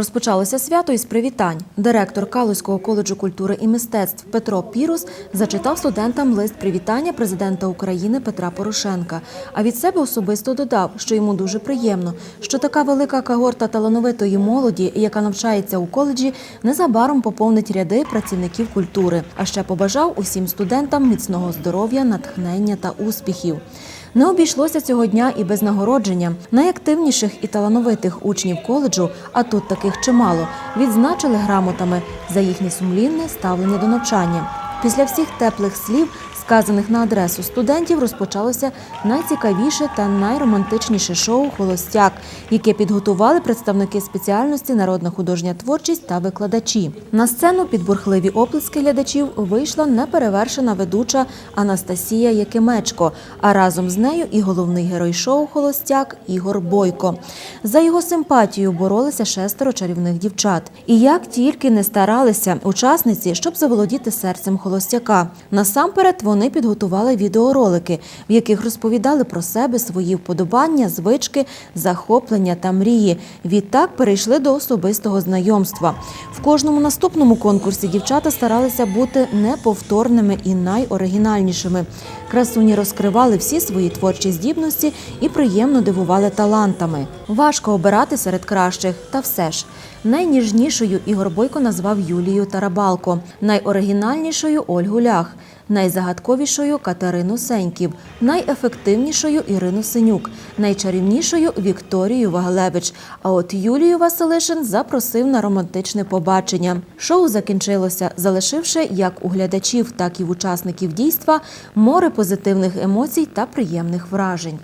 Розпочалося свято із привітань. Директор Калузького коледжу культури і мистецтв Петро Пірус зачитав студентам лист привітання президента України Петра Порошенка. А від себе особисто додав, що йому дуже приємно, що така велика когорта талановитої молоді, яка навчається у коледжі, незабаром поповнить ряди працівників культури. А ще побажав усім студентам міцного здоров'я, натхнення та успіхів. Не обійшлося цього дня і без нагородження. Найактивніших і талановитих учнів коледжу, а тут таких чимало, відзначили грамотами за їхнє сумлінне ставлення до навчання. Після всіх теплих слів, сказаних на адресу студентів, розпочалося найцікавіше та найромантичніше шоу Холостяк, яке підготували представники спеціальності народна художня творчість та викладачі. На сцену під бурхливі оплески глядачів вийшла неперевершена ведуча Анастасія Якимечко, а разом з нею і головний герой шоу Холостяк Ігор Бойко. За його симпатію боролися шестеро чарівних дівчат. І як тільки не старалися учасниці, щоб заволодіти серцем холостяка. Насамперед вони підготували відеоролики, в яких розповідали про себе свої вподобання, звички, захоплення та мрії. Відтак перейшли до особистого знайомства. В кожному наступному конкурсі дівчата старалися бути неповторними і найоригінальнішими. Красуні розкривали всі свої творчі здібності і приємно дивували талантами. Важко обирати серед кращих, та все ж. Найніжнішою Ігор Бойко назвав Юлію Тарабалко, найоригінальнішою Ольгу Лях, найзагадковішою Катерину Сеньків, найефективнішою Ірину Синюк, найчарівнішою Вікторію Ваглевич. А от Юлію Василишин запросив на романтичне побачення. Шоу закінчилося, залишивши як у глядачів, так і в учасників дійства море позитивних емоцій та приємних вражень.